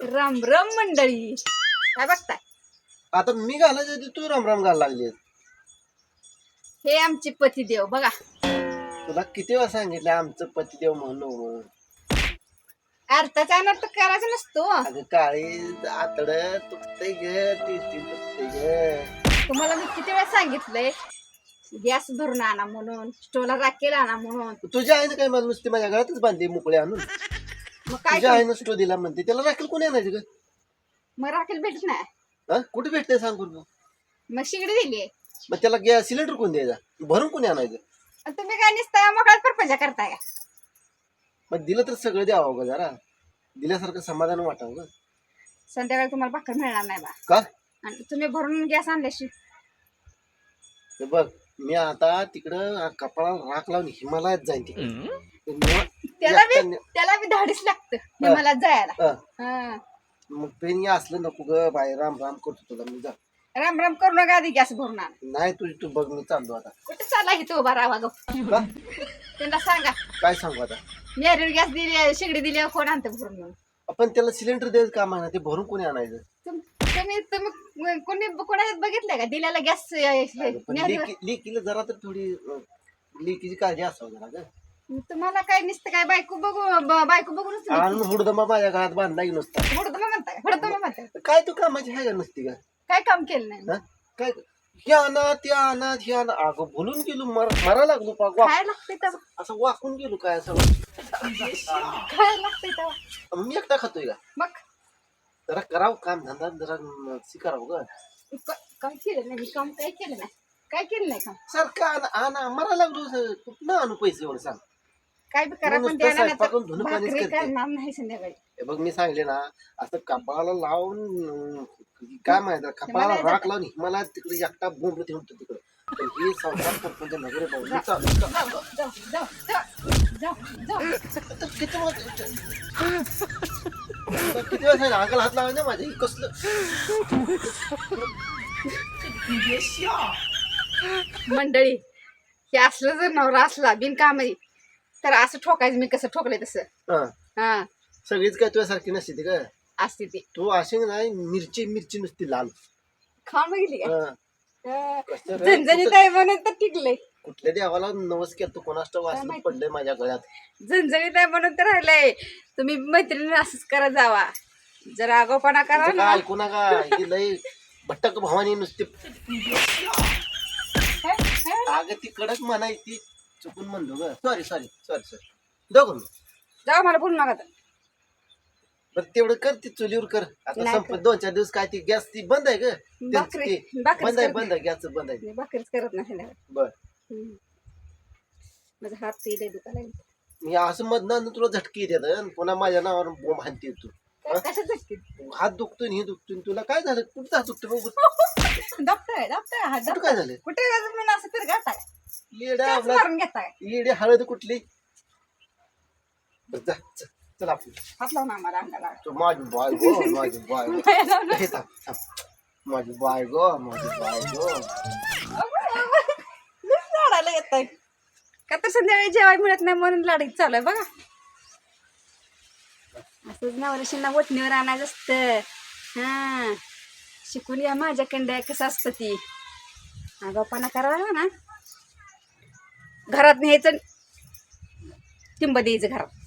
राम राम मंडळी. काय बघताय? आता मी घालायचं होती, तू राम राम घालायला लागली हे आमचे पतिदेव बघा. तुला किती वेळा सांगितलं आमचं पतिदेव म्हणून? अर्थाचा अनर्थ करायचा नसतो अगं काळी आतड तुटतंय ग तुटतंय ग. तुम्हाला मी किती वेळा सांगितलंय? गॅस भरून आणा म्हणून स्टोला राखेल आणा म्हणून. तुझ्या आईने काय मला नुसती माझ्या घरातच बांधली मोकळे आणून? मग काय तुझ्या आईनं स्टो दिला म्हणते. त्याला राखेल कोणी आणायचं ग? मग राखेल भेटत नाही. हा? कुठे भेटते सांग बरं मग शिगडी दिली मग त्याला गॅस सिलेंडर कोण द्यायचा? भरून कोणी आणायचं? तुम्ही काय नुसता मोकळ्यात परपंचा करताय मग दिलं तर सगळं द्यावं ग जरा. दिल्यासारखं समाधान वाटावं ग. संध्याकाळी तुम्हाला भाकर मिळणार नाही बा. का? आणि तुम्ही भरून गॅस आणल्याशी. हे बघ मी आता तिकडं कपाळाला राख लावून हिमालयात जाईन तिकडे. त्याला बी त्याला बी धाडीच लागतं. मला जायला. हा. हा. मग पेन या असलं नको ग बाय राम राम करतो तुला मी जा. राम राम करू नका आधी गॅस भरून आणा. नाही तुझी तू बघ मी चाललो आता. कुठे चालला तो उभा राहा का? त्यांना सांगा. काय सांगू आता? मी गॅस दिली शेगडी दिली कोण आणतं भरून म्हणून आपण त्याला सिलेंडर द्यायचं काम आहे ना ते भरून कोणी आणायचं? तुम- तुम्ही तुम्ही कोणी कोणाच्यात बघितलंय का? दिलेला गॅस पण लेकी लेकीला जरा तर थोडी अं, लेकीची काळजी असावं जरा ग. तुम्हाला काय नुसतं काय बायको बघू ब- बायको बघूनच आणून हुडदमा माझ्या घरात बांधला की नुसता. हुडदमा म्हणताय हुडदमा म्हणताय. काय तू कामाची आहे का नसती का काय काम केलं नाही? हा? काय? हे आणा ते आणा हे आणा अगं बोलून गेलो मर मरा लागलो पाक वा. काय लागतंय तेव्हा? असं वाकून गेलो काय असं? काय लागतंय तेव्हा? मी एकटा खातोय का? मग? जरा करावं काम धंदा जरा शिकारावं ग. क- काय केलं नाही मी काम काय केलं नाही? काय केलं नाही काम? सारखं आणा आणा मरा लागलो. कुठनं आणू पैसे एवढं सांग? काय बी करा पण नुसतं धुणं पाणीच भाकरी करते. करणार नाही संध्याकाळी. हे बघ मी सांगले ना असं कपाळाला लावून अं, काय माहिती कपाळाला हिमालयात राख लावून हिमालयात तिकडे एकटा बोंबलं ठेवतो तिकडे. पण हे संसार सरपंच नगर भाऊ मी चाललो. जाऊ जाऊ जाऊ जाऊ जाऊ जाऊ आता किती वेळ अंगाला हात लावायचा माझ्या? हे कसलं? मंडळी हे असलं जर नवरा असला बिनकामी तर असं ठोकायचं मी कसं ठोकलंय तसं. हा. हा. सगळीच काय तुझ्यासारखी नसते ती काय असते ती. तू अशी नाही मिरची मिरची नुसती लाल. खाऊन बघितली का? हा. हा. कसं रे? झणझणीत आहे म्हणून तर टिकलंय. कुठल्या देवाला नवस केलं तू कोणाष्ट माहिती? पडलंय माझ्या गळ्यात. झणझणीत आहे म्हणून तर राहिलंय. तुम्ही मैत्रिणी असंच करा जावा. जर आगोपणा करा ना. काय ऐकू नका. ही लय भट्टक भवानी नुसती? अगं ती कडक म्हणाय ती चुकून म्हणलो ग सॉरी सॉरी सॉरी सॉरी दोघं जावा मला बोलू नका. बरं तेवढं कर ती चुलीवर कर आता नाही संपत दोन चार दिवस काय ती गॅस ती बंद आहे ग भाकरी- ते- भाकरीच बंद आहे करते. बंद आहे गॅस बंद आहे मी भाकरीच करत नाही संध्याकाळी. बर हम्म. माझा हात ते दुखायला लागले. मी असं मधनं तुला झटकी देत आणि पुन्हा माझ्या नावावर बोंब हाणते तू काय- कशात झटके? हात दुखतोय आणि हे दुखतोय आणि तुला काय झालं कुठं हात दुखतोय बघू दाबताय दाबताय हात कुठं दाबताय. काय झालं कुठे गेलं म्हणून असं तर घाताय येड्या आपला घेताय. हळद कुठली? बरं, जा च- चल आपण हात लावून आम्हाला अंगाला तो माझी बाय गो माझी बाय गो. हे थांब, थांब. माझी बाय गो माझी बाय गो. लाडायला येत आहे का तर संध्याकाळी जेवायला मिळत नाही म्हणून लाडीत चालू आहे बघा. असंच नवऱ्याशींना वटणीवर आणायचं असतं. हा. शिकून या माझ्याकडं कसं असतं ती. आगावपणा करावा ना? घरात न्यायचं टिंब द्यायचं घरात.